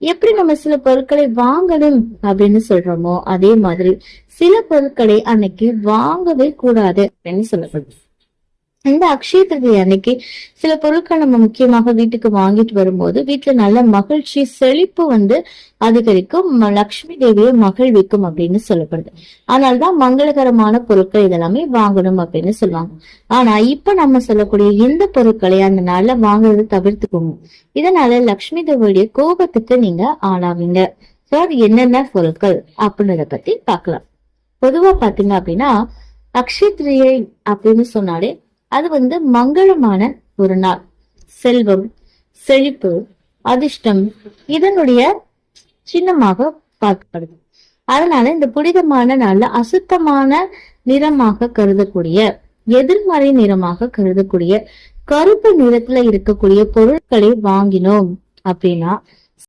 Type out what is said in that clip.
எப்படி நம்ம சில பொருட்களை வாங்கணும் அப்படின்னு சொல்றோமோ அதே மாதிரி சில பொருட்களை அன்னைக்கு வாங்கவே கூடாது அப்படின்னு சொல்லப்படுது. இந்த அக்ஷய திருதி அன்னைக்கு சில பொருட்கள் நம்ம முக்கியமாக வீட்டுக்கு வாங்கிட்டு வரும்போது வீட்டுல நல்ல மகிழ்ச்சி செழிப்பு வந்து அதிகரிக்கும். லக்ஷ்மி தேவியை மகிழ்விக்கும் அப்படின்னு சொல்லப்படுது. அதனாலதான் மங்களகரமான பொருட்கள் இதெல்லாமே வாங்கணும் அப்படின்னு சொல்லுவாங்க. ஆனா இப்ப நம்ம சொல்லக்கூடிய இந்த பொருட்களை அந்த நாள்ல வாங்குறது தவிர்த்துக்கோங்க. இதனால லக்ஷ்மி தேவியுடைய கோபத்துக்கு நீங்க ஆளாவீங்க. சோ அது என்னென்ன பொருட்கள் அப்படின்றத பத்தி பார்க்கலாம். பொதுவா பாத்தீங்க அப்படின்னா அக்ஷய திரியை அப்படின்னு சொன்னாலே அது வந்து மங்களமான ஒரு நாள். செல்வம் செழிப்பு அதிர்ஷ்டம் இதனுடைய சின்னமாக பார்க்கப்படுது. அதனால இந்த புனிதமான நாள்ல அசுத்தமான நிறமாக கருதக்கூடிய எதிர்மறை நிறமாக கருதக்கூடிய கருப்பு நிறத்துல இருக்கக்கூடிய பொருட்களை வாங்கினோம் அப்படின்னா